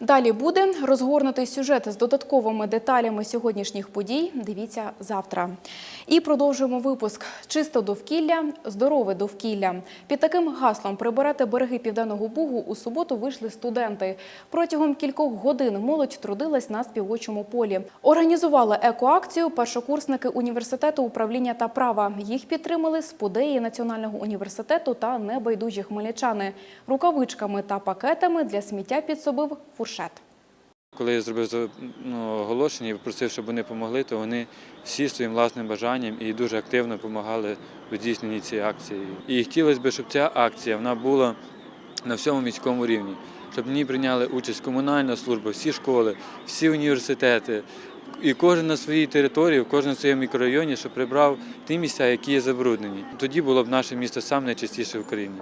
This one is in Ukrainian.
Далі буде розгорнутий сюжет з додатковими деталями сьогоднішніх подій. Дивіться завтра. І продовжуємо випуск. Чисто довкілля, здорове довкілля. Під таким гаслом прибирати береги Південного Бугу у суботу вийшли студенти. Протягом кількох годин молодь трудилась на співочому полі. Організували екоакцію першокурсники університету управління та права. Їх підтримали спудеї Національного університету та небайдужі хмельничани. Рукавичками та пакетами для сміття підсобив фуршет. Коли я зробив ну, оголошення і попросив, щоб вони допомогли, то вони всі своїм власним бажанням і дуже активно допомагали у здійсненні цієї акції. І хотілося б, щоб ця акція вона була на всьому міському рівні, щоб в ній прийняли участь комунальна служба, всі школи, всі університети. І кожен на своїй території, кожен на своєму мікрорайоні, щоб прибрав ті місця, які є забруднені. Тоді було б наше місто саме найчистіше в Україні.